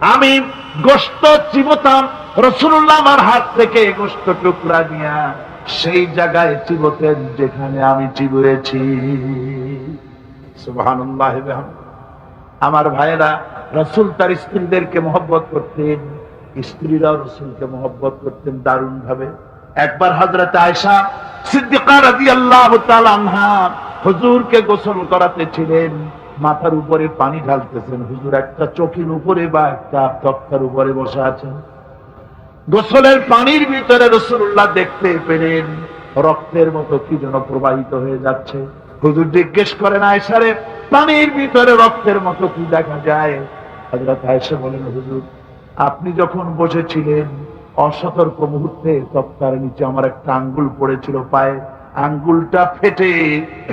আমি গোস্ত চিবতাম, রসুল্লাহ আমার হাত থেকে গোস্ত টুকরা নিয়া সেই জায়গায় চিবতেন যেখানে আমি চিবুয়েছি। আমার ভাইয়েরা, রসুল তার স্ত্রীদেরকে মহব্বত করতেন, স্ত্রীরাও রসুলকে মহব্বত করতেন দারুণ ভাবে একবার হজরত আয়সা সিদ্দিকার আনহা হুজুরকে গোসল করাতে ছিলেন। মাথার উপরে পানি ঢালতেছেন। হুজুর, একটা চোখের উপরে বা একটা তক্তার উপরে বসে আছেন। গোসলের পানির ভিতরে রসুল্লাহ দেখতে পেলেন, রক্তের মতো কি যেন প্রবাহিত হয়ে যাচ্ছে। হুজুর জিজ্ঞেস করেন আয়সারে পানির ভিতরে রক্তের মতো কি দেখা যায়? হজরত আয়সা বলেন, হুজুর, আপনি যখন বসেছিলেন, অসতর্ক মুহূর্তে তক্তার নিচে আমার একটা আঙ্গুল পড়েছিল পায়ে। আঙ্গুলটা ফেটে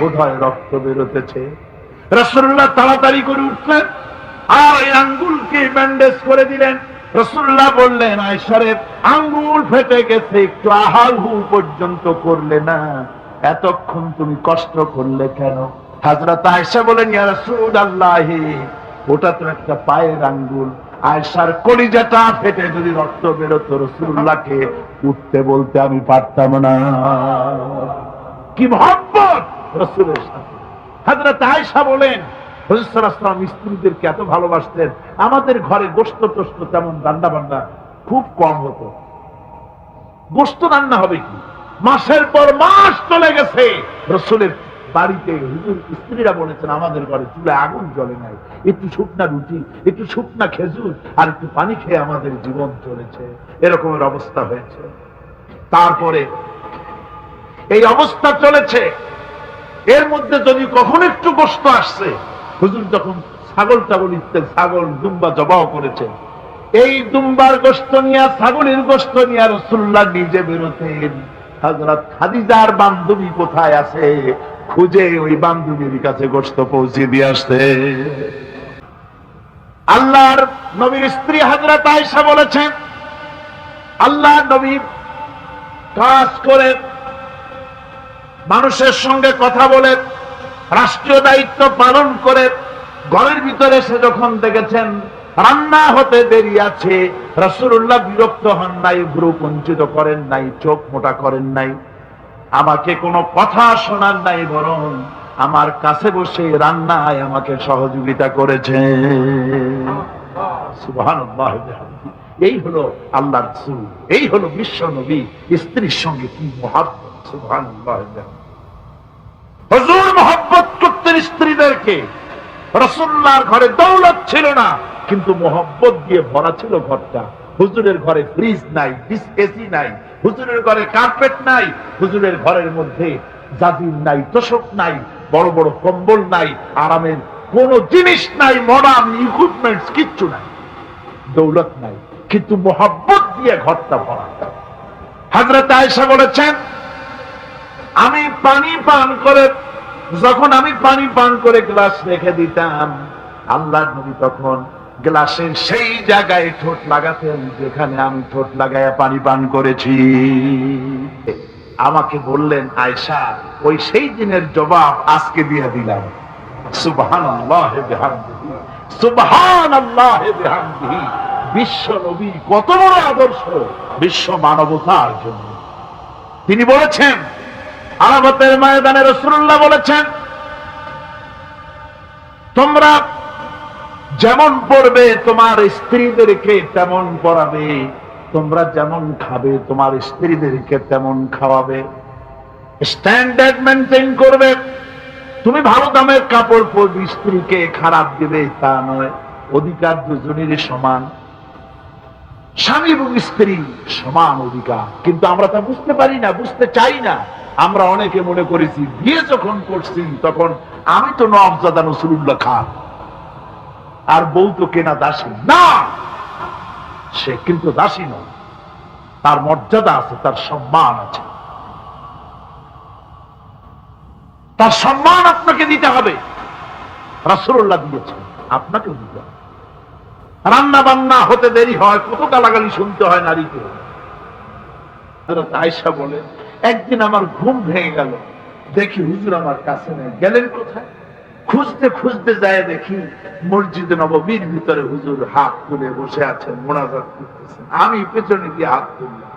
বোধহয় রক্ত বেরোতেছে। রসুল্লাহ তাড়াতাড়ি করে উঠলেন আর এই আঙ্গুলকে ব্যান্ডেজ করে দিলেন। রসুল্লাহ বললেন আয়সারে আঙ্গুল ফেটে গেছে, একটু আহাল হু পর্যন্ত করলে না। এতক্ষণ তুমি কষ্ট করলে কেন? হাজরত আয়সা বলেন ওটা তো একটা পায়ের আঙ্গুল। আয়সার কলিজাটা ফেটে যদি রক্ত বেরোতো রসুল্লাহকে উঠতে বলতে আমি পারতাম না। কি মহব্বত! রসুলের সাথে। হাজরত আয়সা বলেন হজরতাম স্ত্রীদেরকে এত ভালোবাসতেন, আমাদের ঘরে গোস্ত টোস্ত তেমন রান্না বান্না খুব কম হতো। গোস্ত রান্না হবে কি? মাসের পর মাস চলে গেছে। রসুলের বাড়িতে হুজুর স্ত্রীরা বলেছেন, আমাদের ঘরে চুলে আগুন জ্বলে নাই। একটু শুকনা রুটি, একটু শুকনা খেজুর, আর একটু পানি খেয়ে আমাদের জীবন চলেছে। এরকমের অবস্থা হয়েছে। তারপরে এই অবস্থা চলেছে। এর মধ্যে যদি কখন একটু গোস্ত আসছে, হুজুর যখন ছাগল টাগল ইত্যাদি, ছাগল দুম্বা জবাও করেছেন এই দুম্বার গোস্ত নিয়ে, ছাগলের গোস্ত নিয়ে রসুল্লাহ নিজে বেরোতেন। হজরত খাদিজার বান্ধবী কোথায় আছে, খুঁজে ওই বান্ধবীর কাছে গোস্ত পৌঁছে দিয়ে আসতে আল্লাহর নবীর স্ত্রী হজরত আয়সা বলেছেন, আল্লাহ নবী কাজ করে মানুষের সঙ্গে কথা বলে, রাষ্ট্রীয় দায়িত্ব পালন করে, ঘরের ভিতরে সে যখন দেখেছেন রান্না হতে দেরি আছে রসুল্লাহ বিরক্ত হন নাই, ভ্রু কুঞ্চিত করেন নাই, চোখ মোটা করেন নাই আমাকে কোনো কথা শোনার নাই, বরং আমার কাছে বসে রান্নায় আমাকে সহযোগিতা করেছে এই হলো আল্লাহ এই হলো বিশ্ব নবী, স্ত্রীর সঙ্গে কি বিহামদিহি। হজুর করতেন স্ত্রীদেরকে রসুল্লাহর ঘরে দৌলত ছিল না, কিন্তু মোহব্বত দিয়ে ভরা ছিল ঘরটা। হুজুরের ঘরে ফ্রিজ নাই এসি নাই, হুজুরের ঘরে কার্পেট নাই, হুজুরের ঘরের মধ্যে জাজির নাই, তোষক নাই, বড় বড় কম্বল নাই, আরামের কোন জিনিস নাই মডার্ন ইকুইপমেন্টস কিচ্ছু নাই, দৌলত নাই। কিন্তু মোহব্বত দিয়ে ঘরটা ভরা। হাজরত আয়সা বলেছেন আমি পানি পান করে, যখন আমি পানি পান করে গ্লাস রেখে দিতাম আল্লাহ নবী তখন গ্লাসের সেই জায়গায় ঠোঁট লাগাতেন যেখানে আমি ঠোঁট লাগায় পানি পান করেছি। আমাকে বললেন আয়সা ওই সেই দিনের জবাব আজকে দিয়ে দিলাম। আল্লাহ আল্লাহ বিশ্ব নবী কত বড় আদর্শ, বিশ্ব মানবতার জন্য। তিনি বলেছেন আলামতের ময়দানে রসুল্লাহ বলেছেন, তোমরা যেমন পড়বে, তোমার স্ত্রীদেরকে তেমন পড়াবে। তোমরা যেমন খাবে, তোমার স্ত্রীদেরকে তেমন খাওয়াবে। স্ট্যান্ডার্ড মেনটেন করবে। তুমি ভালো দামের কাপড় পরবে, স্ত্রীকে খারাপ দিবে তা নয়। অধিকার দুজনেরই সমান। স্বামী এবং স্ত্রী সমান অধিকার। কিন্তু আমরা তা বুঝতে পারি না, বুঝতে চাই না। আমরা অনেকে মনে করেছি, বিয়ে যখন করছি তখন আমি তো নবজাদা নসরুল্লাহ খান। আর বউ তো কেনা দাসী। না! সে কিন্তু দাসী নয়। তার মর্যাদা আছে, তার সম্মান আছে। তার সম্মান আপনাকে দিতে হবে। রাসুল্লাহ দিয়েছেন আপনাকে দিতে হবে। রান্না বান্না হতে দেরি হয়, কত গালাগালি শুনতে হয় নারীকে। আয়েশা বলে, একদিন আমার ঘুম ভেঙে গেল। দেখি হুজুর আমার কাছে নেই। গেলেন কোথায়? খুঁজতে খুঁজতে যায় দেখি মসজিদে নববীর ভিতরে হুজুর হাত তুলে বসে আছেন, মোনাজাত করতেছেন। আমি পেছনে গিয়ে হাত তুললাম।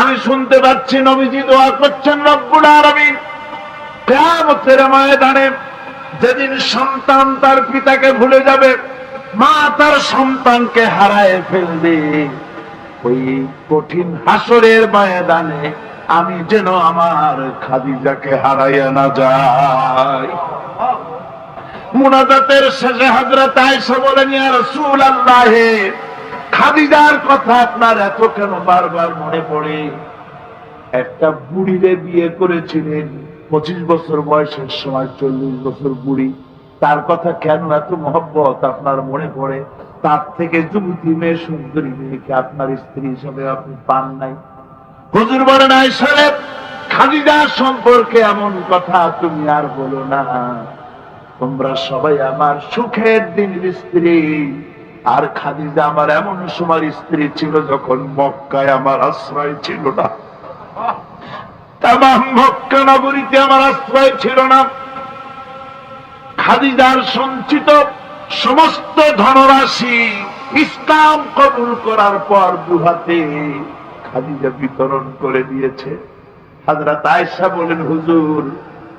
আমি শুনতে পাচ্ছি নবীজি দোয়া করছেন রব্বুল আলামিন। কিয়ামতের ময়দানে যেদিন সন্তান তার পিতাকে ভুলে যাবে মা তার সন্তানকে হারায় ফেলবে। ওই কঠিন হাসরের ময়দানে আমি যেন আমার খাদিজাকে হারাইয়া না যাই। মুনাজাতের শেষে হযরত আয়েশা বলেন, ইয়া রাসূলুল্লাহ, খাদিজার কথা আপনার এত কেন বারবার মনে পড়ে? একটা বুড়িরে বিয়ে করেছিলেন, পঁচিশ বছর বয়সের সময় চল্লিশ বছর বুড়ি। তার কথা কেন এত মহব্বত আপনার মনে পড়ে? তার থেকে যুবতী মেয়ে সুন্দরী মেয়েকে আপনার স্ত্রী হিসাবে আপনি পান নাই। হুজুর বলেন খাদিজা সম্পর্কে এমন কথা তুমি আর বলো না। তোমরা সবাই আমার সুখের দিনের স্ত্রী। আর খাদিজা আমার এমন সময় স্ত্রী ছিল যখন মক্কায় আমার আশ্রয় ছিল না। তামাম মক্কা নগরীতে আমার আশ্রয় ছিল না। খাদিজার সঞ্চিত সমস্ত ধনরাশি ইসলাম কবুল করার পর দুহাতে খাদিজা বিতরণ করে দিয়েছে। হাজরাত আয়েশা বলেন, হুজুর,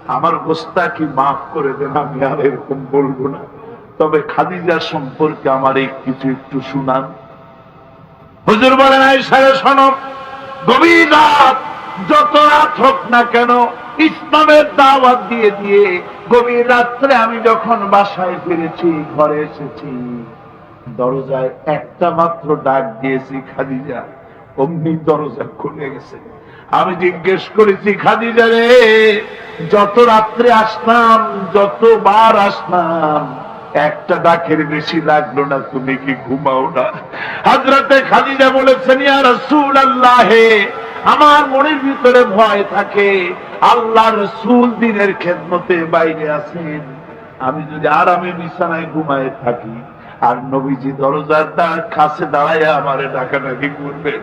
আমার গোস্তা কি মাফ করে দেন? আমি আর এরকম বলব না। তবে খাদিজা সম্পর্কে আমার এই কিছু একটু শুনান। হুজুর বলেন আয়েশারে শোনো, গভীর রাত, যত রাত হোক না কেন ইসলামের দাওয়াত দিয়ে দিয়ে গভীর রাত্রে আমি যখন বাসায় ফিরেছি, ঘরে এসেছি, দরজায় একটা মাত্র ডাক দিয়েছি, খাদিজা, অমনি দরজা খুলে গেছে। আমি জিজ্ঞেস করেছি, খাদিজা রে, যত রাত্রে আসলাম যতবার আসলাম একটা ডাকের বেশি লাগল না, তুমি কি ঘুমাও না? হাজরাতে খাদিজা বলেছেন আমার মনের ভিতরে ভয় থাকে। আল্লাহ রসুল দিনের খেদমতে বাইরে আসেন আমি যদি আরামে বিছানায় ঘুমায় থাকি আর নবীজি দরজার তার কাছে দাঁড়ায় আমার ডাকাডাকি করবেন।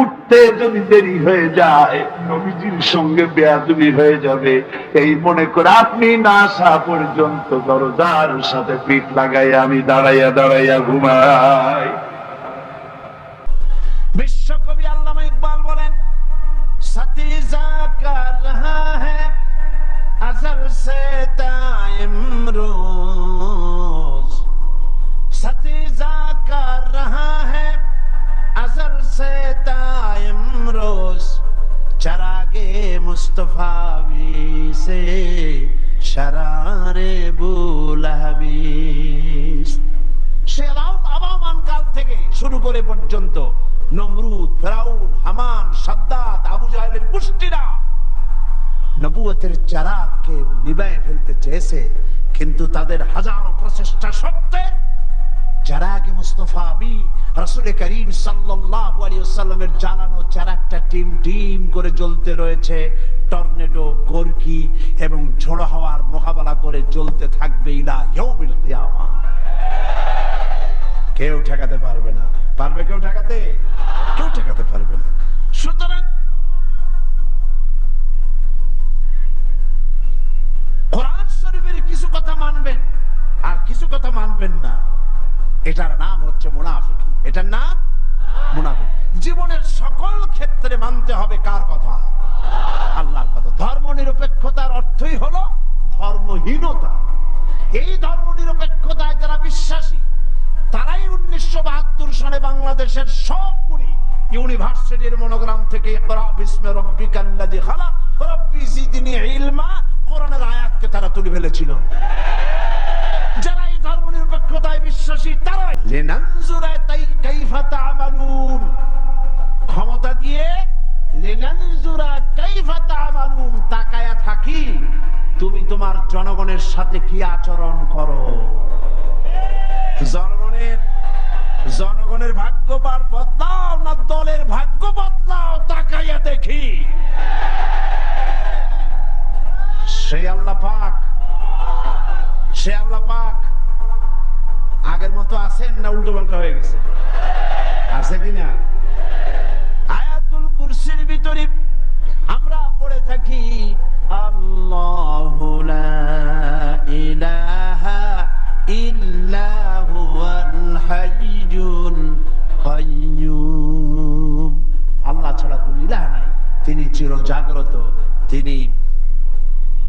উঠতে যদি দেরি হয়ে যায়, নবীজির সঙ্গে বেয়াদুবি হয়ে যাবে। এই মনে করে আপনি না আসা পর্যন্ত দরজার সাথে পিঠ লাগাই আমি দাঁড়াইয়া দাঁড়াইয়া ঘুমাই। বিশ্বকবি আল্লামা ইকবাল বলেন সতী যা কর রহা হ্যাঁ আসর সে मुस्तफावी से शरारे बुलहबीस সে আলাও- আবাহমান কাল থেকে শুরু করে পর্যন্ত নমরুদ ফেরাউন হামান সাদ্দাত আবু জাহেলের গোষ্ঠীরা নবুয়তের চারাককে নিবায় ফেলতে চেয়েছে কিন্তু তাদের হাজারো প্রচেষ্টা সত্ত্বে মুস্তফা আবি, রাসূল করিম টিম টিম করে জ্বলতে রয়েছে। টর্নেডো, গর্কি এবং ঝোড়ো হাওয়ার মোকাবেলা করে জ্বলতে থাকবে ইলা কেউ ঠেকাতে পারবে না। পারবে কেউ ঠেকাতে? কেউ ঠেকাতে পারবে না। সুতরাং কোরআন শরীফের কিছু কথা মানবেন, আর কিছু কথা মানবেন না। এটার নাম হচ্ছে মুনাফিকি। এটার নাম মুনাফিক। জীবনের সকল ক্ষেত্রে মানতে হবে কার কথা? আল্লাহর কথা। ধর্ম নিরপেক্ষতার অর্থই হলো ধর্মহীনতা। এই ধর্ম নিরপেক্ষতায় যারা বিশ্বাসী, তারাই উনিশশো বাহাত্তর সালে বাংলাদেশের সবগুলি ইউনিভার্সিটির মনোগ্রাম থেকে কোরআনের আয়াতকে তারা তুলে ফেলেছিল। যারা ধর্ম নিরপেক্ষতায় বিশ্বাসী তারাই। ক্ষমতা দিয়ে তাকায়া থাকি। তুমি তোমার জনগণের সাথে কি আচরণ করো? জনগণের জনগণের ভাগ্যবার বদলাও না দলের ভাগ্য বদলাও তাকাইয়া দেখি। সেই আল্লাহ পাক। সে আল্লাহ পাক। আগের মতো আছেন না উল্টো পাল্টা হয়ে গেছে? আছে কিনা আয়াতুল কুরসির ভিতরে আমরা পড়ে থাকি, আল্লাহু লা ইলাহা ইল্লা হুয়াল হাইয়ুল আল্লাহ ছাড়া কোন ইলাহ নাই। তিনি চিরজাগ্রত, তিনি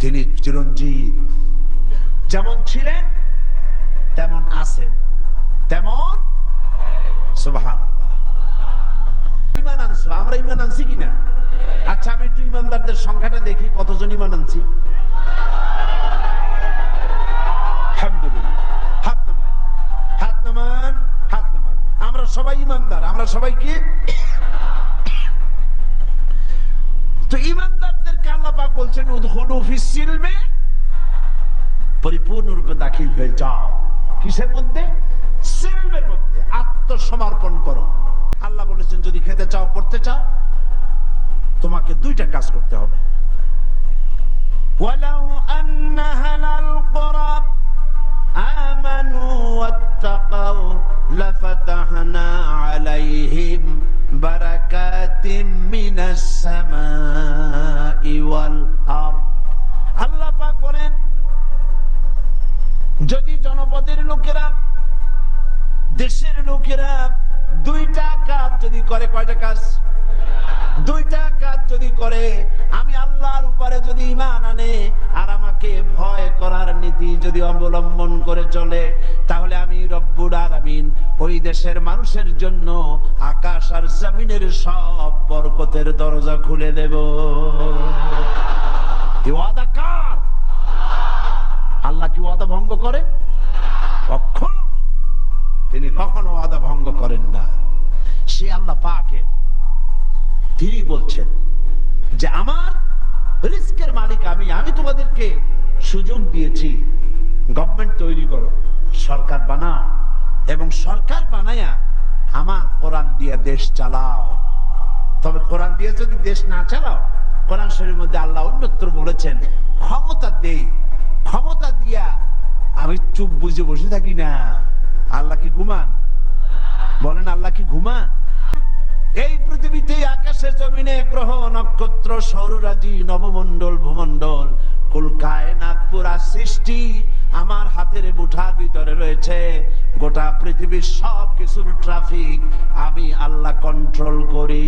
তিনি চিরঞ্জিত যেমন ছিলেন তেমন আছেন তেমন? ইমান আনছো? আমরা ইমান আনছি কিনা? আচ্ছা আমি একটু ইমানদারদের সংখ্যাটা দেখি, কতজন ইমান আনছি? আমরা সবাই ইমানদার। আমরা সবাই কি? তো ইমানদারদেরকে আল্লাহ পাক বলছেন পরিপূর্ণরূপে দাখিল হয়ে যাও। কিসের মধ্যে সিলমের মধ্যে আত্মসমর্পণ করো আল্লাহ বলেছেন যদি খেতে চাও পড়তে চাও তোমাকে দুইটা কাজ করতে হবে ولو أن أهل القرى آمنوا واتقوا لفتحنا عليهم بركات من السماء والأرض আল্লাহ পাক বলেন যদি জনপদের লোকেরা, দেশের লোকেরা দুইটা কাজ যদি করে, কয়টা কাজ? দুইটা কাজ যদি করে, আমি আল্লাহর উপরে যদি ইমান আনে আর আমাকে ভয় করার নীতি যদি অবলম্বন করে চলে, তাহলে আমি রব্বুর আমিন ওই দেশের মানুষের জন্য আকাশ আর জমিনের সব বরকতের দরজা খুলে দেব। ওয়াদা কার? আল্লাহ কি ওয়াদা ভঙ্গ করে? কখনো? তিনি কখনো ওয়াদা ভঙ্গ করেন না। সে আল্লাহ পাকে তিনি বলছেন যে, আমার রিস্কের মালিক আমি আমি তোমাদেরকে সুযোগ দিয়েছি। গভর্নমেন্ট তৈরি করো, সরকার বানাও এবং সরকার বানায়া আমার কোরআন দিয়ে দেশ চালাও। তবে কোরআন দিয়ে যদি দেশ না চালাও, কোরআন শরীর মধ্যে আল্লাহ অন্যত্র বলেছেন, ক্ষমতা দেই। ক্ষমতা দিয়া আমি চুপ বুঝে বসে থাকি না। আল্লাহ কি ঘুমান? বলেন, আল্লাহ কি ঘুমান? এই পৃথিবীতে আকাশে জমিনে গ্রহ, নক্ষত্র, সৌররাজি, নবমণ্ডল, ভূমণ্ডল, কুল কায়নাত পুরা সৃষ্টি আমার হাতের মুঠার ভিতরে রয়েছে। গোটা পৃথিবীর সব কিছুর ট্রাফিক আমি আল্লাহ কন্ট্রোল করি।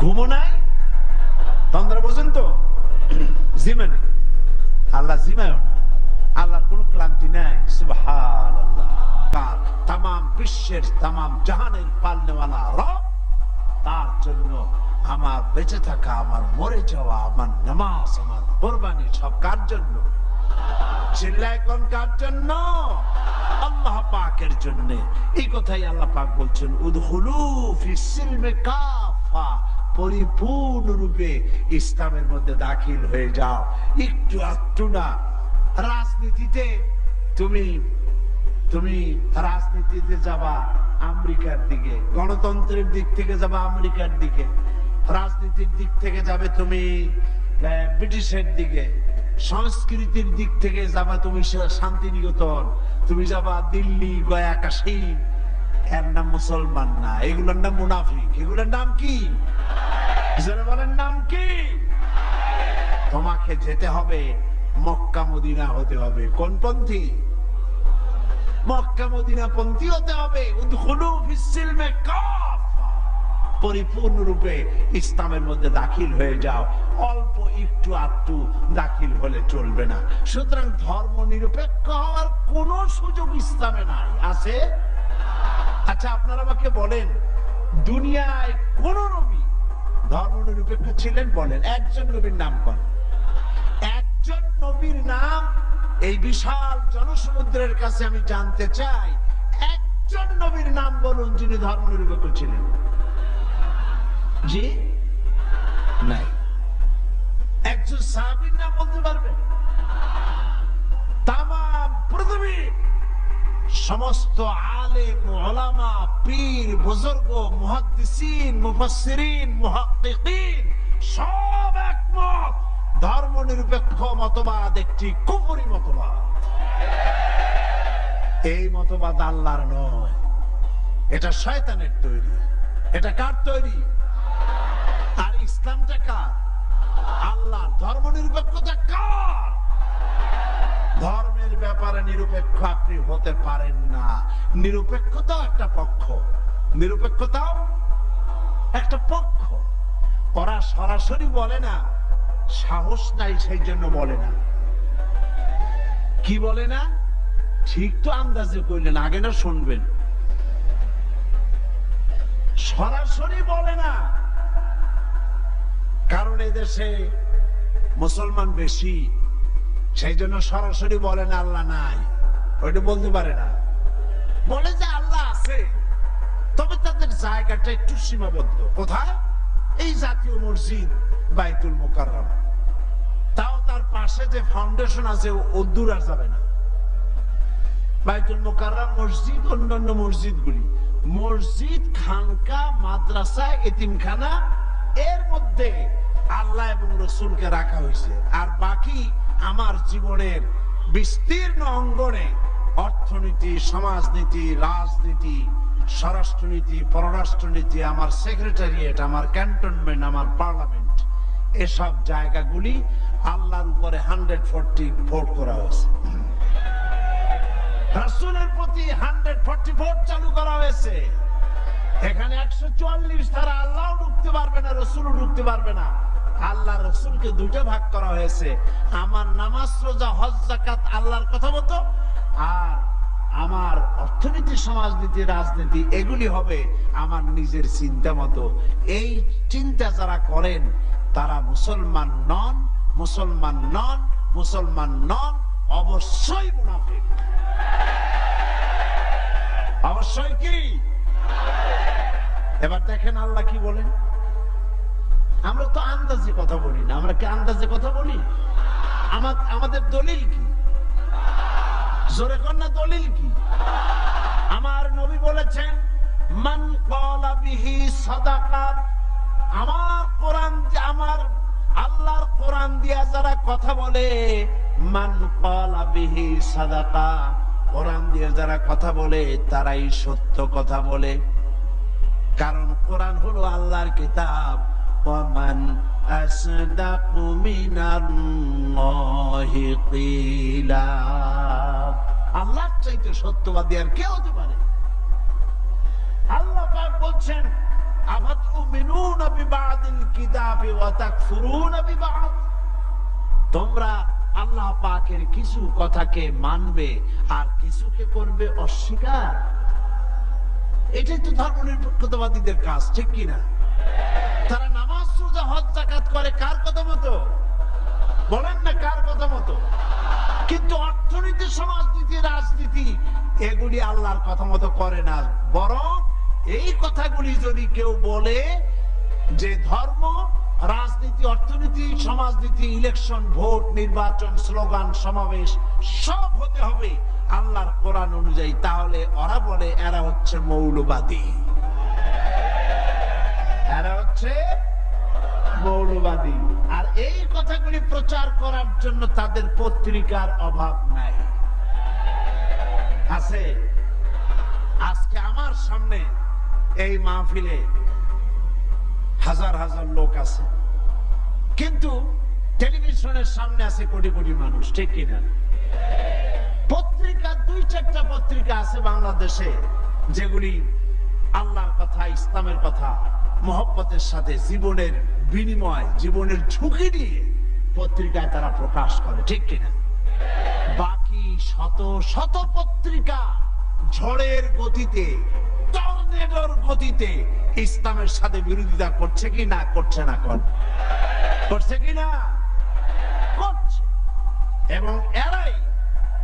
ঘুমও নাই? তন্দ্রা বোঝেন তো? জিমানি। আল্লাহ জিমায় আল্লাহর কোন ক্লান্তি নাই। সুবহানাল্লাহ। তাম বিশ্বের তাম জাহানের পালনেওয়ালা রব তার জন্য আমার বেঁচে থাকা, আমার মরে যাওয়া, আমার নামাজ, আমার কোরবানি সব কার জন্য? চিল্লায় কোন কার জন্য? আল্লাহ পাকের জন্য। এই কথাই আল্লাহ পাক বলছেন, উদহুলু ফিস সিলমে কাফা। পরিপূর্ণরূপে ইসলামের মধ্যে দাখিল হয়ে যাও। একটু একটু না। রাজনীতিতে তুমি তুমি রাজনীতিতে যাবা আমেরিকার দিকে, গণতন্ত্রের দিক থেকে যাবা আমেরিকার দিকে, রাজনীতির দিক থেকে যাবে তুমি ব্রিটিশের দিকে, সংস্কৃতির দিক থেকে যাবা তুমি শান্তিনিকেতন, তুমি যাবা দিল্লি, গয়া কাশী এর নাম মুসলমান না। এগুলোর নাম মুনাফিক। এগুলোর নাম কি? বলেন, নাম কি? তোমাকে যেতে হবে, মক্কা মদিনা হতে হবে। কোন পন্থী? মক্কা মদিনা পন্থী হতে হবে। ইসলামের মধ্যে দাখিল হয়ে যাও। অল্প একটু আটটু দাখিল হলে চলবে না। সুতরাং ধর্ম নিরপেক্ষ হওয়ার কোন সুযোগ ইসলামে নাই। আছে? আচ্ছা আপনারা আমাকে বলেন, দুনিয়ায় কোন নবী ধর্ম নিরপেক্ষ ছিলেন বলেন, একজন নবীর নাম করেন একজন নবীর নাম এই বিশাল জনসমুদ্রের কাছে আমি জানতে চাই, একজন নবীর নাম বলুন যিনি ধর্ম নিরপেক্ষ ছিলেন। জি? নাই। একজন সাহাবীর নাম বলতে পারবেন? তাম পৃথিবী সমস্ত আলেম ওলামা পীর, বুজুর্গ, মুহাদ্দিসিন, মুফাসসিরিন, মুহাক্কিকিন সব একমত। ধর্ম নিরপেক্ষ মতবাদ একটি কুফরি মতবাদ। এই মতবাদ আল্লাহর নয়। এটা শয়তানের তৈরি। এটা কার তৈরি? আর ইসলামটা কার? আল্লাহ ধর্ম নিরপেক্ষতা কার ধর্মের ব্যাপারে নিরপেক্ষ আপনি হতে পারেন না। নিরপেক্ষতাও একটা পক্ষ। নিরপেক্ষতাও একটা পক্ষ। ওরা সরাসরি বলে না, সাহস নাই সেই জন্য বলে না। কি বলে না? ঠিক তো আন্দাজে করলেন আগে না শুনবেন। সরাসরি বলে না, কারণ এদেশে মুসলমান বেশি। সেই জন্য সরাসরি বলে না, আল্লাহ নাই। ওইটা বলতে পারে না। বলে যে আল্লাহ আছে, তবে তাদের জায়গাটা একটু সীমাবদ্ধ। কোথায়? এই জাতীয় মসজিদ, বাইতুল মোকাররম। তাও তার পাশে যে ফাউন্ডেশন আছে, ও দূর আর যাবে না। বাইতুল মোকাররম মসজিদ, অন্যান্য মসজিদগুলি। মসজিদ, খানকা, মাদ্রাসা, এতিমখানা, এর মধ্যে আল্লাহ এবং রসুলকে রাখা হয়েছে। আর বাকি আমার জীবনের বিস্তীর্ণ অঙ্গনে অর্থনীতি, সমাজনীতি, রাজনীতি, স্বরাষ্ট্রনীতি, পররাষ্ট্রনীতি, আমার সেক্রেটারিয়েট, আমার ক্যান্টনমেন্ট, আমার পার্লামেন্ট, এসব জায়গাগুলি আল্লাহর উপরে হান্ড্রেড ফোরটি ভোট করা হয়েছে। রাসূলের প্রতি হান্ড্রেড ফোরটি ভোট চালু করা হয়েছে। এখানে একশো চুয়াল্লিশ ধারা আল্লাহ ঢুকতে পারবে না, রসুলও ঢুকতে পারবে না। আল্লাহ রসুলকে দুটো ভাগ করা হয়েছে। আমার নামাজ, রোজা, হজ জাকাত আল্লাহর কথা মতো। আর আমার অর্থনীতি, সমাজনীতি, রাজনীতি, এগুলি হবে আমার নিজের চিন্তা মতো। এই চিন্তা যারা করেন, তারা মুসলমান নন মুসলমান নন মুসলমান নন, অবশ্যই মুনাফিক। অবশ্যই কি? এবার দেখেন আল্লাহ কি বলেন? আমরা তো আন্দাজে কথা বলি না। আমরা কি আন্দাজে কথা বলি? আমাদের দলিল কি? জোরে কন্যা দলিল কি? আমার নবী বলেছেন, মান ক্বালা বিহি সাদাকাত আমার কোরআন আমার আল্লাহর কোরআন দিয়া যারা কথা বলে, মান ক্বালা বিহি সাদাকা কোরআন দিয়ে যারা কথা বলে, তারাই সত্য কথা বলে। কারণ কোরআন হলো আল্লাহর কিতাব। কিলা আল্লাহর চাইতে সত্যবাদী আর কে হতে পারে? আল্লাহ পাক বলছেন আফাতুমিনুনা বিবাদিল কিতাবি ওয়া বিবাদ? তোমরা আল্লাহ পাকের কিছু কথাকে মানবে আর কিছুকে করবে অস্বীকার। এটাই তো ধর্ম নিরপেক্ষতাবাদীদের কাজ, ঠিক কিনা? তারা নামাজ, রোজা, হজ জাকাত করে কার কথা মতো? বলেন না কার কথা মতো? কিন্তু অর্থনীতি, সমাজনীতি, রাজনীতি, এগুলি আল্লাহর কথা মতো করে না। বরং এই কথাগুলি যদি কেউ বলে যে ধর্ম, রাজনীতি, অর্থনীতি, সমাজনীতি, ইলেকশন, ভোট, নির্বাচন, স্লোগান, সমাবেশ, সব হতে হবে আল্লাহর কোরআন অনুযায়ী, তাহলে ওরা বলে এরা হচ্ছে মৌলবাদী। মৌলবাদী। আর এই কথাগুলি প্রচার করার জন্য তাদের পত্রিকার অভাব নাই। আছে। আজকে আমার সামনে এই মাহফিলে হাজার হাজার লোক আছে। কিন্তু টেলিভিশনের সামনে আছে কোটি কোটি মানুষ, ঠিক কিনা? পত্রিকা দুই চারটা পত্রিকা আছে বাংলাদেশে, যেগুলি আল্লাহর কথা, ইসলামের কথা। মহব্বতের সাথে জীবনের বিনিময়, জীবনের ঝুঁকি নিয়ে পত্রিকায় তারা প্রকাশ করে, ঠিক কিনা? বাকি শত শত পত্রিকা ঝড়ের গতিতে গতিতে ইসলামের সাথে বিরোধিতা করছে কি না, করছে না করছে কি না? করছে। এবং এরাই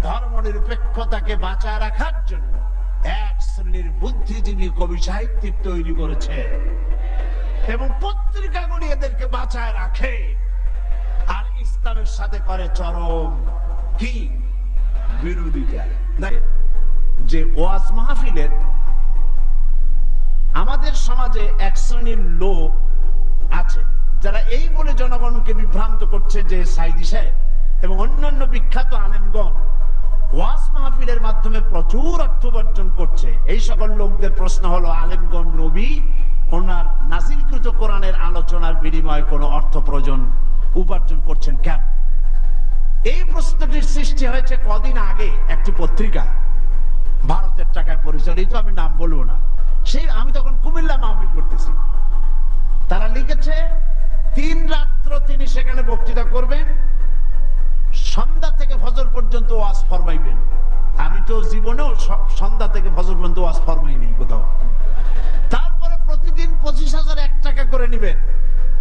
ধর্ম নিরপেক্ষতাকে বাঁচায় রাখার জন্য এক শ্রেণির বুদ্ধিজীবী কবি সাহিত্যিক তৈরি করেছে। এবং পত্রিকাগুলি এদেরকে বাঁচায় রাখে। আর ইসলামের সাথে করে চরম কি? বিরোধিতা। যে ওয়াজ মাহফিলের আমাদের সমাজে এক শ্রেণির লোক আছে, যারা এই বলে জনগণকে বিভ্রান্ত করছে যে সাইদি সাহেব এবং অন্যান্য বিখ্যাত আলেমগণ ওয়াজ মাহফিলের মাধ্যমে প্রচুর অর্থ উপার্জন করছে। এই সকল লোকদের প্রশ্ন হলো, আলেমগণ নবী ওনার নাজিলকৃত কোরআনের আলোচনার বিনিময়ে কোনো অর্থ প্রয়োজন উপার্জন করছেন কেন? এই প্রশ্নটির সৃষ্টি হয়েছে কদিন আগে একটি পত্রিকা, ভারতের টাকায় পরিচালিত, আমি নাম বলব না। সেই আমি তখন কুমিল্লা মাহফিল করতেছি। তারা লিখেছে, তিন রাত্র তিনি সেখানে বক্তৃতা করবেন, সন্ধ্যা থেকে ফজর পর্যন্ত ওয়াজ ফরমাইবেন। আমি তো জীবনেও সন্ধ্যা থেকে ফজর পর্যন্ত ওয়াজ ফরমাইনি কোথাও। তারপরে প্রতিদিন পঁচিশ হাজার এক টাকা করে নিবেন।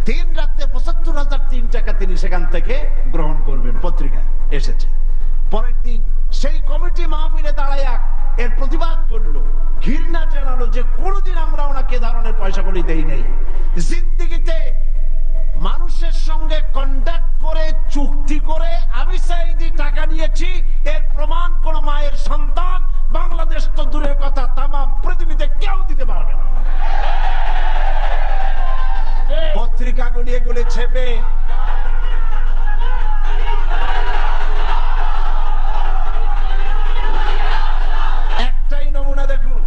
তিন রাত্রে পঁচাত্তর হাজার তিন টাকা তিনি সেখান থেকে গ্রহণ করবেন পত্রিকা এসেছে। পরের দিন সেই কমিটি মাহফিলে দাঁড়ায় এর প্রতিবাদ করল। ঘৃণা জানালো যে কোনোদিন আমরা ওনাকে ধরনের পয়সা করি দেই নেই। জিন্দিগিতে মানুষের সঙ্গে কন্ডাক্ট করে, চুক্তি করে, আমি সাইদি টাকা নিয়েছি, এর প্রমাণ কোন মায়ের সন্তান, বাংলাদেশ তো দূরের কথা তাম পৃথিবীতে কেউ দিতে পারবে না। পত্রিকাগুলি এগুলি ছেপে। একটাই নমুনা দেখুন।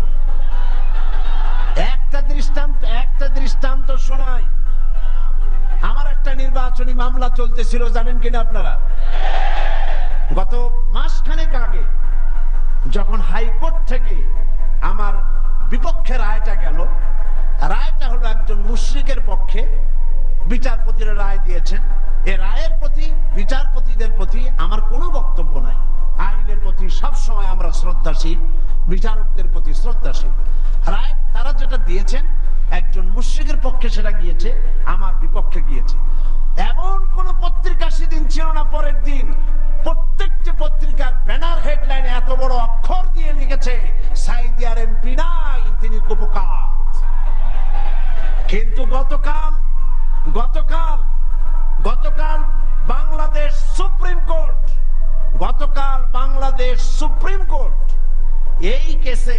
একটা দৃষ্টান্ত একটা দৃষ্টান্ত একটা নির্বাচনী মামলা চলতেছিল, জানেন কিনা আপনারা? গত মাসখানেক আগে যখন হাইকোর্ট থেকে আমার বিপক্ষে রায়টা গেল, রায়টা হলো একজন মুশ্রিকের পক্ষে বিচারপতিরা রায় দিয়েছেন। এ রায়ের প্রতি, বিচারপতিদের প্রতি আমার কোনো বক্তব্য নাই। আইনের প্রতি সব সময় আমরা শ্রদ্ধাশীল, বিচারকদের প্রতি শ্রদ্ধাশীল। রায়, তারা যেটা দিয়েছেন একজন মুশ্রিকের পক্ষে সেটা গিয়েছে, আমার বিপক্ষে গিয়েছে। এমন কোন পত্রিকা সেদিন ছিল না, পরের দিন প্রত্যেকটি পত্রিকার ব্যানার হেডলাইনে এত বড় অক্ষর দিয়ে লিখেছে সাইদিয়ার এমপি নাই, তিনি কুপকার। কিন্তু গতকাল গতকাল গতকাল বাংলাদেশ সুপ্রিম কোর্ট, গতকাল বাংলাদেশ সুপ্রিম কোর্ট এই কেসে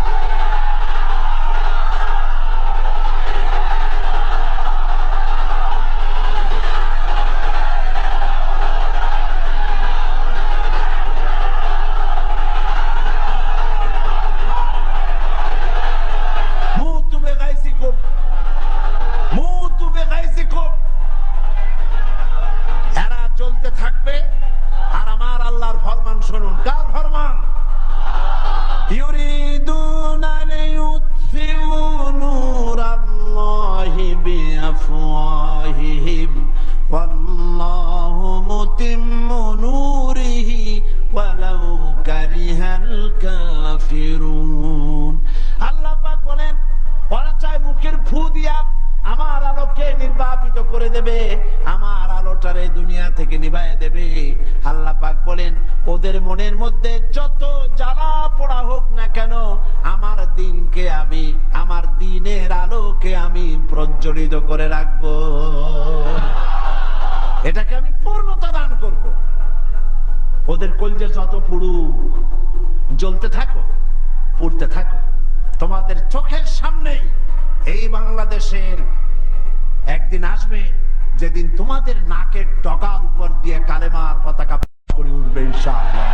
ডগার উপর দিয়ে কালেমার পতাকা করে উঠবে ইনশাআল্লাহ।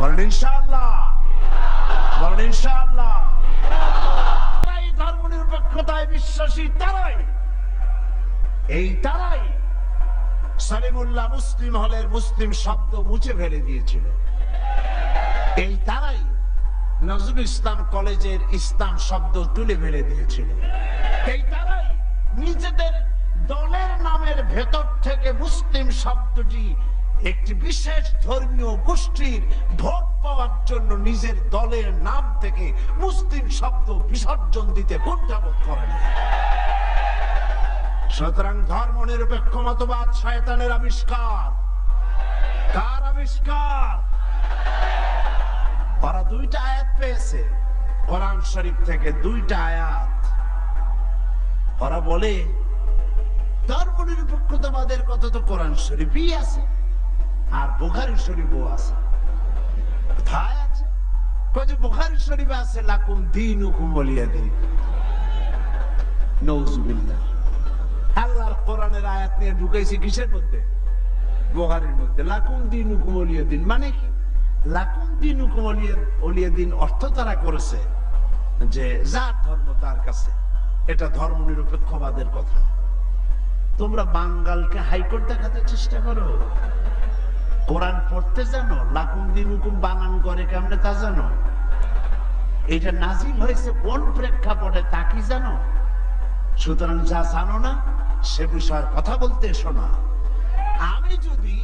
বলেন ইনশাআল্লাহ। বলেন ইনশাআল্লাহ। তারাই ধর্ম নিরপেক্ষতায় বিশ্বাসী, তারাই। এই তারাই সালিমুল্লাহ মুসলিম হলের মুসলিম শব্দ মুছে ফেলে দিয়েছিল। এই তারাই নজরুল ইসলাম কলেজের ইসলাম শব্দ তুলে ফেলে দিয়েছিল। এই তারাই নিজেদের দলের নামের ভেতর থেকে মুসলিম শব্দটি একটি বিশেষ ধর্মীয় গোষ্ঠীর ভোট পাওয়ার জন্য নিজের দলের নাম থেকে মুসলিম শব্দ বিসর্জন দিতে কোনটাবোধ করেন। সুতরাং ধর্ম নিরপেক্ষ মতবাদ শয়তানের আবিষ্কার। কার আবিষ্কার? ওরা দুইটা আয়াত পেয়েছে। কোরআন শরীফ থেকে দুইটা আয়াত। ওরা বলে ধর্ম নিরপেক্ষতাবাদের কথা তো কোরআন শরীফই আছে, আর শরীফও আছে। কোথায় আছে? আছে, লাকুম দিন হুকুম বলিয়া দিন নৌজুবিল্লাহ আল্লাহর কোরআনের আয়াত নিয়ে ঢুকাইছি কিসের মধ্যে? বুখারির মধ্যে। লাকুম দিন হুকুম দিন মানে কি? লাকুম দিন হুকুম দিন অর্থ তারা করেছে যে যার ধর্ম তার কাছে। এটা ধর্ম নিরপেক্ষবাদের কথা। তোমরা বাঙ্গালকে হাইকোর্ট দেখাতে চেষ্টা করো। কোরআন পড়তে জানো লাকুম দিন হুকুম বানান করে কেমনে তা জানো? এটা নাজিল হয়েছে কোন প্রেক্ষাপটে তা কি জানো? সুতরাং যা জানো না, সে বিষয়ে কথা বলতে এসো না। আমি যদি,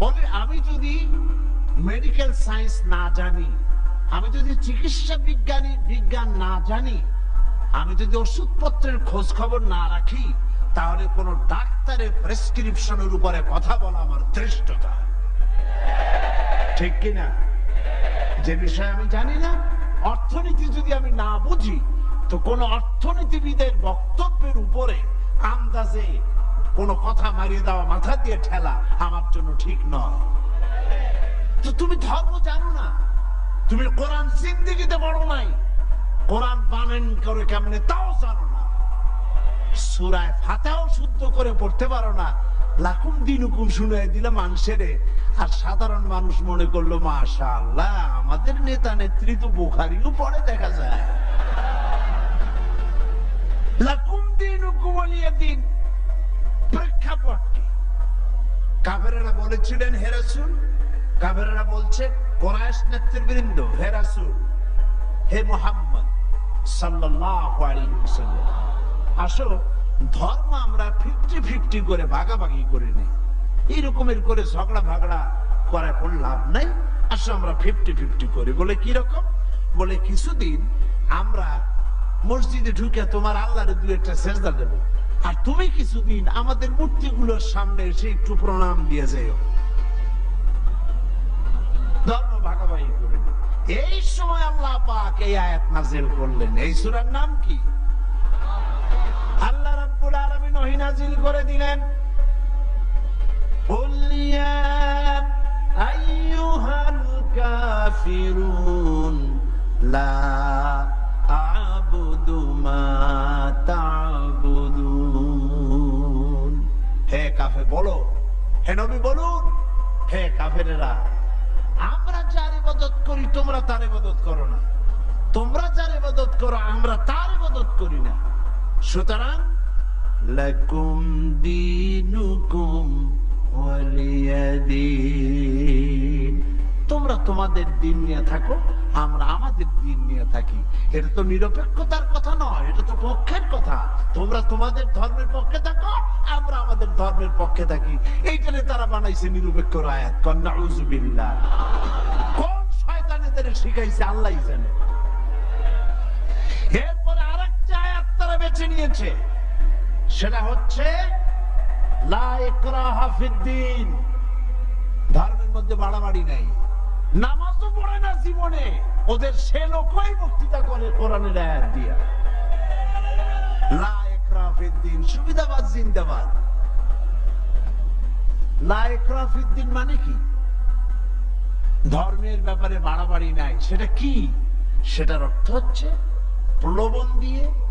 বলে আমি যদি মেডিকেল সায়েন্স না জানি, আমি যদি চিকিৎসা বিজ্ঞানী, বিজ্ঞান না জানি, আমি যদি ওষুধপত্রের খোঁজ খবর না রাখি তাহলে কোন ডাক্তারের প্রেসক্রিপশনের উপরে কথা বলা আমার ধৃষ্টতা। ঠিক কিনা? যে বিষয়ে আমি জানি না, অর্থনীতি যদি আমি না বুঝি, তো কোন অর্থনীতিবিদের বক্তব্যের উপরে আন্দাজে কোন কথা মারিয়ে দেওয়া মাথা দিয়ে ঠেলা আমার জন্য ঠিক নয়। তো তুমি ধর্ম জানো না। তুমি কোরআন জিন্দিগিতে বড় নাই। কোরআন বানান করে কেমনে তাও জানো সুরায় ফাতাও শুদ্ধ করে পড়তে পারো না। লাকুম দিন হুকুম শুনে দিল মানুষের। আর সাধারণ মানুষ মনে করল মাশা আল্লাহ আমাদের নেতা নেত্রী তো বুখারিও পড়ে, দেখা যায়। লাকুম দিন হুকুম দিন প্রেক্ষাপট কি? কাবেরেরা বলেছিলেন হেরাসুল কাবেরেরা বলছে কোরআশ নেতৃবৃন্দ হেরাসুল হে মোহাম্মদ সাল্লাল্লাহু আলাইহি ওয়াসাল্লাম। আসো, ধর্ম আমরা ফিফটি ফিফটি করে ভাগাভাগি করে নিই। এইরকমের করে ঝগড়া ভাগড়া করে কোন লাভ নাই। আসো আমরা ফিফটি ফিফটি করি। বলে কি রকম? বলে কিছুদিন আমরা মসজিদে ঢুকে তোমার আল্লাহরে দু একটা সেজদা দেব। আর তুমি কিছুদিন আমাদের মূর্তিগুলোর সামনে এসে একটু প্রণাম দিয়ে যাও ধর্ম ভাগাভাগি করে। এই সময় আল্লাহ পাক এই আয়াত নাজিল করলেন। এই সূরার নাম কি? আল্লাহ রাব্বুল আলামিন ওহী নাজিল করে দিলেন قل يا أيها الكافرون لا أعبد ما تعبدون হে কাফে বলো হে নবী বলুন হে কাফেরেরা আমরা যার ইবাদত করি তোমরা তার ইবাদত করো না তোমরা যার ইবাদত করো আমরা তার ইবাদত করি না সুতরাং তোমরা তোমাদের দিন নিয়ে থাকো, আমরা আমাদের দিন নিয়ে থাকি। এটা তো নিরপেক্ষতার কথা নয়, এটা তো পক্ষের কথা। তোমরা তোমাদের ধর্মের পক্ষে থাকো, আমরা আমাদের ধর্মের পক্ষে থাকি। এইটারে তারা বানাইছে নিরপেক্ষ আয়াত কন্যা উজুবিল্লাহ কোন শয়তানেদের শিখাইছে আল্লাহ জানে। তারা বেছে নিয়েছে। সেটা হচ্ছে। ধর্মের মধ্যে বাড়াবাড়ি নাই। নামাজও পড়ে না জীবনে। ওদের সে লোকই বক্তৃতা করে কোরআনের আয়াত দিয়া। মানে ব্যাপারে বাড়াবাড়ি সেটা কি? সেটার অর্থ হচ্ছে, প্রলোভন দিয়ে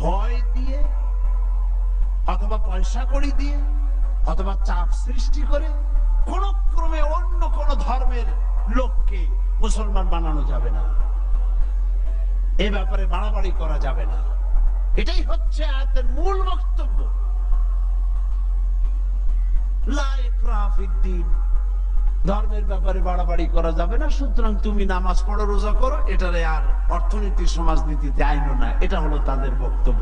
ভয় দিয়ে, অথবা পয়সা কড়ি দিয়ে, অথবা চাপ সৃষ্টি করে কোন ক্রমে অন্য কোন ধর্মের লোককে মুসলমান বানানো যাবে না। এ ব্যাপারে বাড়াবাড়ি করা যাবে না। এটাই হচ্ছে আয়াতের মূল বক্তব্য। লা ইকরাহা ফিদ্দিন। ধর্মের ব্যাপারে বাড়াবাড়ি করা যাবে না, সুতরাং তুমি নামাজ পড়ো, রোজা করো, এটারে আর অর্থনীতি, সমাজনীতিতে আইন না। এটা হলো তাদের বক্তব্য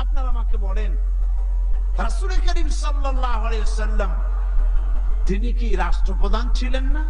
আপনারা আমাকে বলেন রাসুল করিম ওয়াসাল্লাম, তিনি কি রাষ্ট্রপ্রধান ছিলেন না?